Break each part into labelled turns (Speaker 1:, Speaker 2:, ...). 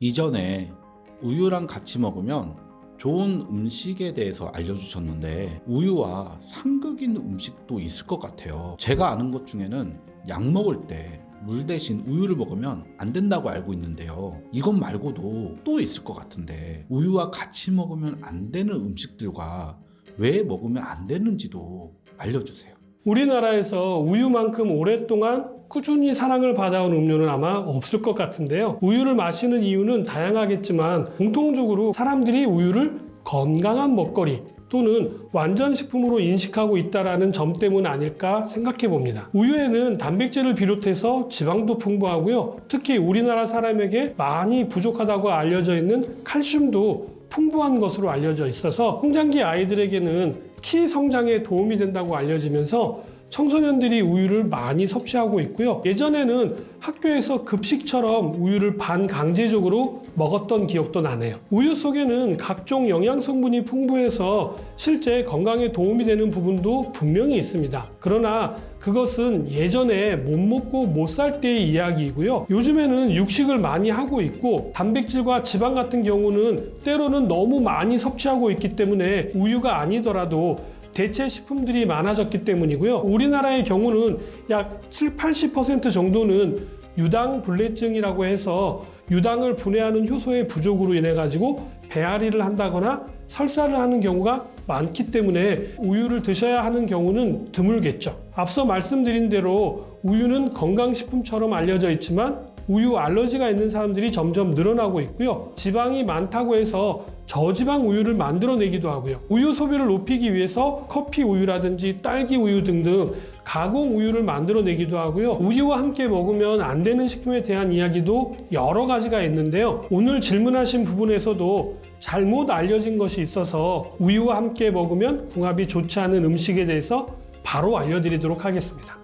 Speaker 1: 이전에 우유랑 같이 먹으면 좋은 음식에 대해서 알려주셨는데 우유와 상극인 음식도 있을 것 같아요. 제가 아는 것 중에는 약 먹을 때 물 대신 우유를 먹으면 안 된다고 알고 있는데요. 이것 말고도 또 있을 것 같은데 우유와 같이 먹으면 안 되는 음식들과 왜 먹으면 안 되는지도 알려주세요.
Speaker 2: 우리나라에서 우유만큼 오랫동안 꾸준히 사랑을 받아온 음료는 아마 없을 것 같은데요. 우유를 마시는 이유는 다양하겠지만 공통적으로 사람들이 우유를 건강한 먹거리 또는 완전 식품으로 인식하고 있다라는 점 때문 아닐까 생각해 봅니다. 우유에는 단백질을 비롯해서 지방도 풍부하고요. 특히 우리나라 사람에게 많이 부족하다고 알려져 있는 칼슘도 풍부한 것으로 알려져 있어서 성장기 아이들에게는 키 성장에 도움이 된다고 알려지면서 청소년들이 우유를 많이 섭취하고 있고요. 예전에는 학교에서 급식처럼 우유를 반강제적으로 먹었던 기억도 나네요. 우유 속에는 각종 영양 성분이 풍부해서 실제 건강에 도움이 되는 부분도 분명히 있습니다. 그러나 그것은 예전에 못 먹고 못 살 때의 이야기이고요. 요즘에는 육식을 많이 하고 있고 단백질과 지방 같은 경우는 때로는 너무 많이 섭취하고 있기 때문에 우유가 아니더라도 대체 식품들이 많아졌기 때문이고요. 우리나라의 경우는 약 7, 80% 정도는 유당 불내증이라고 해서 유당을 분해하는 효소의 부족으로 인해 가지고 배앓이를 한다거나 설사를 하는 경우가 많기 때문에 우유를 드셔야 하는 경우는 드물겠죠. 앞서 말씀드린 대로 우유는 건강식품처럼 알려져 있지만 우유 알러지가 있는 사람들이 점점 늘어나고 있고요. 지방이 많다고 해서 저지방 우유를 만들어내기도 하고요. 우유 소비를 높이기 위해서 커피 우유라든지 딸기 우유 등등 가공 우유를 만들어내기도 하고요. 우유와 함께 먹으면 안 되는 식품에 대한 이야기도 여러 가지가 있는데요. 오늘 질문하신 부분에서도 잘못 알려진 것이 있어서 우유와 함께 먹으면 궁합이 좋지 않은 음식에 대해서 바로 알려드리도록 하겠습니다.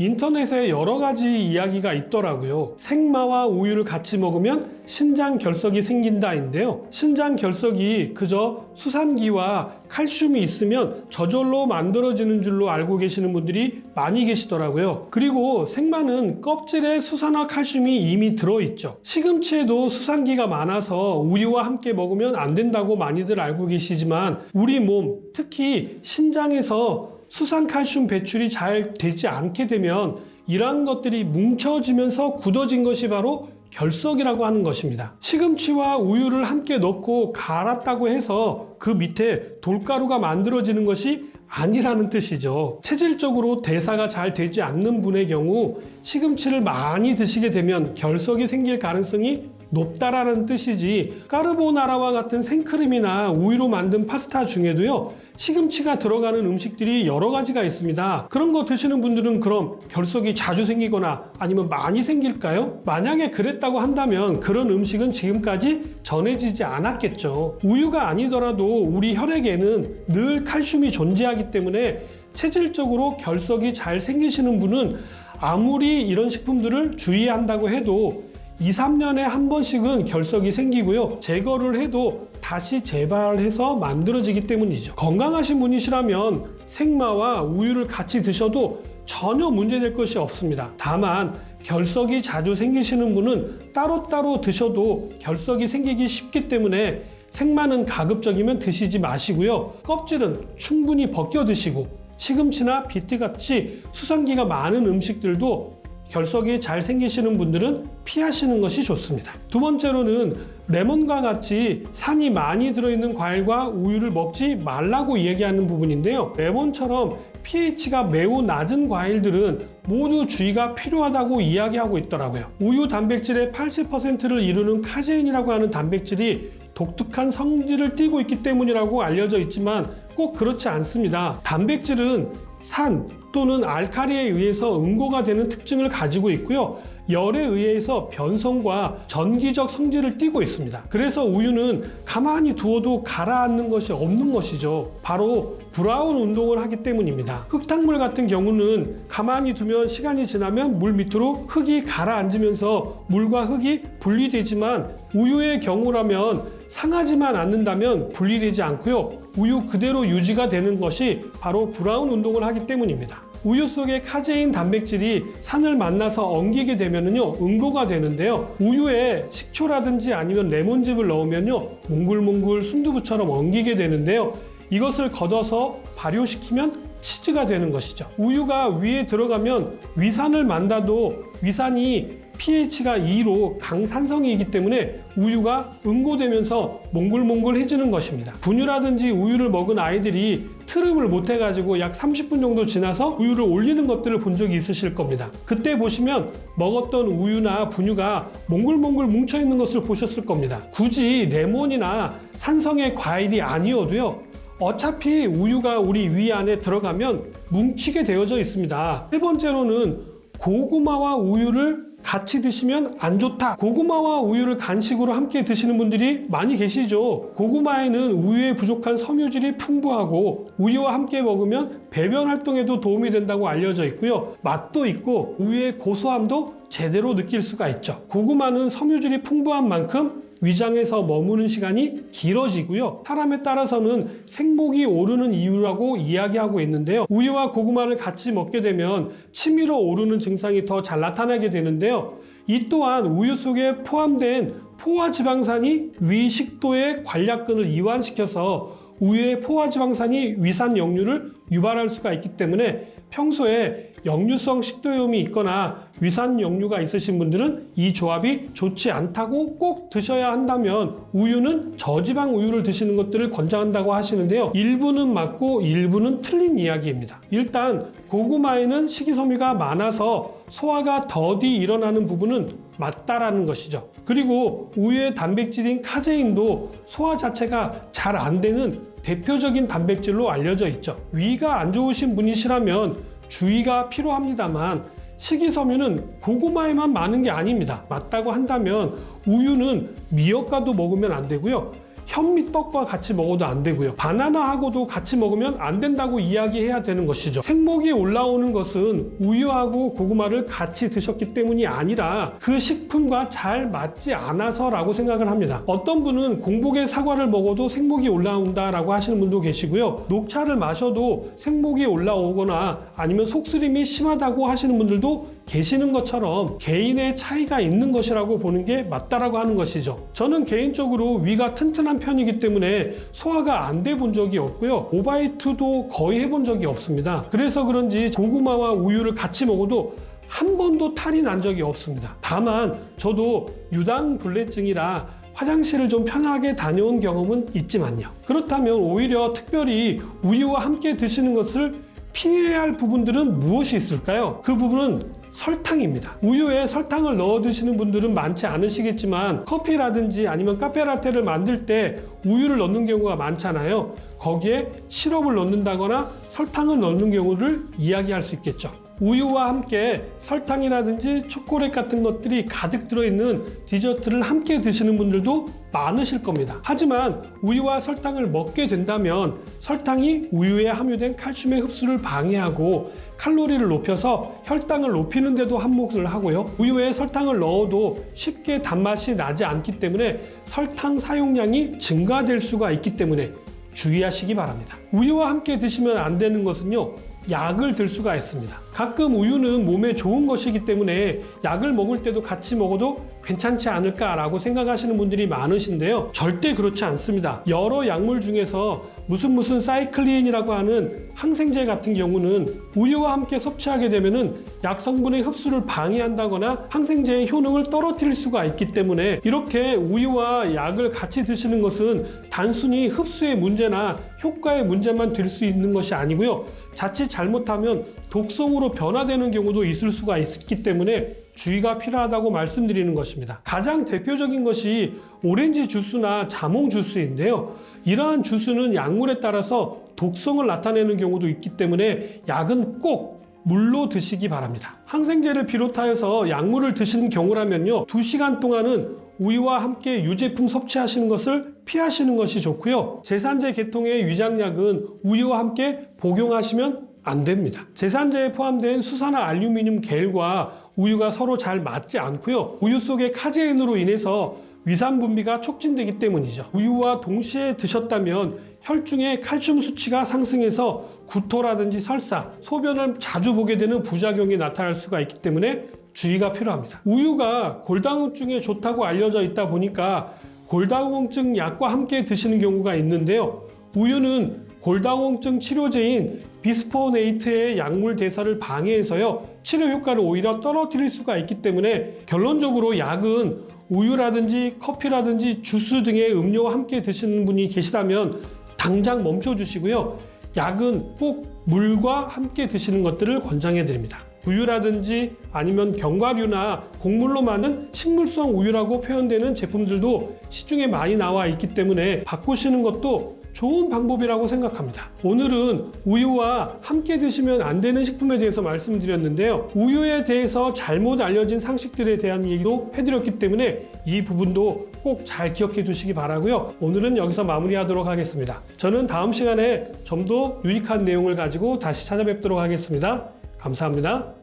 Speaker 2: 인터넷에 여러 가지 이야기가 있더라고요. 생마와 우유를 같이 먹으면 신장 결석이 생긴다인데요. 신장 결석이 그저 수산기와 칼슘이 있으면 저절로 만들어지는 줄로 알고 계시는 분들이 많이 계시더라고요. 그리고 생마는 껍질에 수산화 칼슘이 이미 들어있죠. 시금치에도 수산기가 많아서 우유와 함께 먹으면 안 된다고 많이들 알고 계시지만 우리 몸, 특히 신장에서 수산 칼슘 배출이 잘 되지 않게 되면 이러한 것들이 뭉쳐지면서 굳어진 것이 바로 결석이라고 하는 것입니다. 시금치와 우유를 함께 넣고 갈았다고 해서 그 밑에 돌가루가 만들어지는 것이 아니라는 뜻이죠. 체질적으로 대사가 잘 되지 않는 분의 경우 시금치를 많이 드시게 되면 결석이 생길 가능성이 높다라는 뜻이지 까르보나라와 같은 생크림이나 우유로 만든 파스타 중에도요 시금치가 들어가는 음식들이 여러 가지가 있습니다 그런 거 드시는 분들은 그럼 결석이 자주 생기거나 아니면 많이 생길까요? 만약에 그랬다고 한다면 그런 음식은 지금까지 전해지지 않았겠죠 우유가 아니더라도 우리 혈액에는 늘 칼슘이 존재하기 때문에 체질적으로 결석이 잘 생기시는 분은 아무리 이런 식품들을 주의한다고 해도 2, 3년에 한 번씩은 결석이 생기고요. 제거를 해도 다시 재발해서 만들어지기 때문이죠. 건강하신 분이시라면 생마와 우유를 같이 드셔도 전혀 문제될 것이 없습니다. 다만 결석이 자주 생기시는 분은 따로따로 드셔도 결석이 생기기 쉽기 때문에 생마는 가급적이면 드시지 마시고요. 껍질은 충분히 벗겨 드시고 시금치나 비트같이 수산기가 많은 음식들도 결석이 잘 생기시는 분들은 피하시는 것이 좋습니다. 두 번째로는 레몬과 같이 산이 많이 들어있는 과일과 우유를 먹지 말라고 이야기하는 부분인데요. 레몬처럼 pH가 매우 낮은 과일들은 모두 주의가 필요하다고 이야기하고 있더라고요. 우유 단백질의 80%를 이루는 카제인이라고 하는 단백질이 독특한 성질을 띠고 있기 때문이라고 알려져 있지만 꼭 그렇지 않습니다. 단백질은 산 또는 알카리에 의해서 응고가 되는 특징을 가지고 있고요. 열에 의해서 변성과 전기적 성질을 띠고 있습니다. 그래서 우유는 가만히 두어도 가라앉는 것이 없는 것이죠. 바로 브라운 운동을 하기 때문입니다. 흙탕물 같은 경우는 가만히 두면 시간이 지나면 물 밑으로 흙이 가라앉으면서 물과 흙이 분리되지만 우유의 경우라면 상하지만 않는다면 분리되지 않고요. 우유 그대로 유지가 되는 것이 바로 브라운 운동을 하기 때문입니다. 우유 속의 카제인 단백질이 산을 만나서 엉기게 되면은요 응고가 되는데요 우유에 식초라든지 아니면 레몬즙을 넣으면요 몽글몽글 순두부처럼 엉기게 되는데요 이것을 걷어서 발효시키면 치즈가 되는 것이죠 우유가 위에 들어가면 위산을 만나도 위산이 pH가 2로 강산성이기 때문에 우유가 응고되면서 몽글몽글해지는 것입니다. 분유라든지 우유를 먹은 아이들이 트름을 못 해가지고 약 30분 정도 지나서 우유를 올리는 것들을 본 적이 있으실 겁니다. 그때 보시면 먹었던 우유나 분유가 몽글몽글 뭉쳐 있는 것을 보셨을 겁니다. 굳이 레몬이나 산성의 과일이 아니어도요. 어차피 우유가 우리 위 안에 들어가면 뭉치게 되어져 있습니다. 세 번째로는 고구마와 우유를 같이 드시면 안 좋다. 고구마와 우유를 간식으로 함께 드시는 분들이 많이 계시죠. 고구마에는 우유에 부족한 섬유질이 풍부하고 우유와 함께 먹으면 배변 활동에도 도움이 된다고 알려져 있고요. 맛도 있고 우유의 고소함도 제대로 느낄 수가 있죠. 고구마는 섬유질이 풍부한 만큼 위장에서 머무는 시간이 길어지고요. 사람에 따라서는 생목이 오르는 이유라고 이야기하고 있는데요. 우유와 고구마를 같이 먹게 되면 치밀어 오르는 증상이 더 잘 나타나게 되는데요. 이 또한 우유 속에 포함된 포화 지방산이 위 식도의 관략근을 이완시켜서 우유의 포화 지방산이 위산 역류를 유발할 수가 있기 때문에 평소에 역류성 식도염이 있거나 위산 역류가 있으신 분들은 이 조합이 좋지 않다고 꼭 드셔야 한다면 우유는 저지방 우유를 드시는 것들을 권장한다고 하시는데요. 일부는 맞고 일부는 틀린 이야기입니다. 일단 고구마에는 식이섬유가 많아서 소화가 더디 일어나는 부분은 맞다라는 것이죠. 그리고 우유의 단백질인 카제인도 소화 자체가 잘 안 되는 대표적인 단백질로 알려져 있죠. 위가 안 좋으신 분이시라면 주의가 필요합니다만 식이섬유는 고구마에만 많은 게 아닙니다. 맞다고 한다면 우유는 미역과도 먹으면 안 되고요. 현미떡과 같이 먹어도 안 되고요. 바나나하고도 같이 먹으면 안 된다고 이야기해야 되는 것이죠. 생목이 올라오는 것은 우유하고 고구마를 같이 드셨기 때문이 아니라 그 식품과 잘 맞지 않아서라고 생각을 합니다. 어떤 분은 공복에 사과를 먹어도 생목이 올라온다라고 하시는 분도 계시고요. 녹차를 마셔도 생목이 올라오거나 아니면 속쓰림이 심하다고 하시는 분들도 계시는 것처럼 개인의 차이가 있는 것이라고 보는 게 맞다라고 하는 것이죠. 저는 개인적으로 위가 튼튼한 편이기 때문에 소화가 안 돼 본 적이 없고요. 오바이트도 거의 해본 적이 없습니다. 그래서 그런지 고구마와 우유를 같이 먹어도 한 번도 탈이 난 적이 없습니다. 다만 저도 유당불내증이라 화장실을 좀 편하게 다녀온 경험은 있지만요. 그렇다면 오히려 특별히 우유와 함께 드시는 것을 피해야 할 부분들은 무엇이 있을까요? 그 부분은 설탕입니다. 우유에 설탕을 넣어 드시는 분들은 많지 않으시겠지만 커피라든지 아니면 카페라테를 만들 때 우유를 넣는 경우가 많잖아요. 거기에 시럽을 넣는다거나 설탕을 넣는 경우를 이야기할 수 있겠죠. 우유와 함께 설탕이라든지 초콜릿 같은 것들이 가득 들어있는 디저트를 함께 드시는 분들도 많으실 겁니다. 하지만 우유와 설탕을 먹게 된다면 설탕이 우유에 함유된 칼슘의 흡수를 방해하고 칼로리를 높여서 혈당을 높이는 데도 한몫을 하고요. 우유에 설탕을 넣어도 쉽게 단맛이 나지 않기 때문에 설탕 사용량이 증가될 수가 있기 때문에 주의하시기 바랍니다. 우유와 함께 드시면 안 되는 것은요. 약을 들 수가 있습니다. 가끔 우유는 몸에 좋은 것이기 때문에 약을 먹을 때도 같이 먹어도 괜찮지 않을까라고 생각하시는 분들이 많으신데요. 절대 그렇지 않습니다. 여러 약물 중에서 무슨 무슨 사이클린이라고 하는 항생제 같은 경우는 우유와 함께 섭취하게 되면은 약 성분의 흡수를 방해한다거나 항생제의 효능을 떨어뜨릴 수가 있기 때문에 이렇게 우유와 약을 같이 드시는 것은 단순히 흡수의 문제나 효과의 문제만 될 수 있는 것이 아니고요. 자칫 잘못하면 독성으로 변화되는 경우도 있을 수가 있기 때문에 주의가 필요하다고 말씀드리는 것입니다. 가장 대표적인 것이 오렌지 주스나 자몽 주스인데요. 이러한 주스는 약물에 따라서 독성을 나타내는 경우도 있기 때문에 약은 꼭 물로 드시기 바랍니다. 항생제를 비롯하여서 약물을 드시는 경우라면요. 2시간 동안은 우유와 함께 유제품 섭취하시는 것을 피하시는 것이 좋고요. 제산제 계통의 위장약은 우유와 함께 복용하시면 안 됩니다. 제산제에 포함된 수산화 알루미늄 겔과 우유가 서로 잘 맞지 않고요. 우유 속의 카제인으로 인해서 위산 분비가 촉진되기 때문이죠. 우유와 동시에 드셨다면 혈중의 칼슘 수치가 상승해서 구토라든지 설사, 소변을 자주 보게 되는 부작용이 나타날 수가 있기 때문에 주의가 필요합니다. 우유가 골다공증에 좋다고 알려져 있다 보니까 골다공증 약과 함께 드시는 경우가 있는데요. 우유는 골다공증 치료제인 비스포네이트의 약물 대사를 방해해서요 치료 효과를 오히려 떨어뜨릴 수가 있기 때문에 결론적으로 약은 우유라든지 커피라든지 주스 등의 음료와 함께 드시는 분이 계시다면 당장 멈춰 주시고요 약은 꼭 물과 함께 드시는 것들을 권장해 드립니다. 우유라든지 아니면 견과류나 곡물로 만든 식물성 우유라고 표현되는 제품들도 시중에 많이 나와 있기 때문에 바꾸시는 것도 좋은 방법이라고 생각합니다. 오늘은 우유와 함께 드시면 안 되는 식품에 대해서 말씀드렸는데요. 우유에 대해서 잘못 알려진 상식들에 대한 얘기도 해드렸기 때문에 이 부분도 꼭 잘 기억해 두시기 바라고요. 오늘은 여기서 마무리하도록 하겠습니다. 저는 다음 시간에 좀 더 유익한 내용을 가지고 다시 찾아뵙도록 하겠습니다. 감사합니다.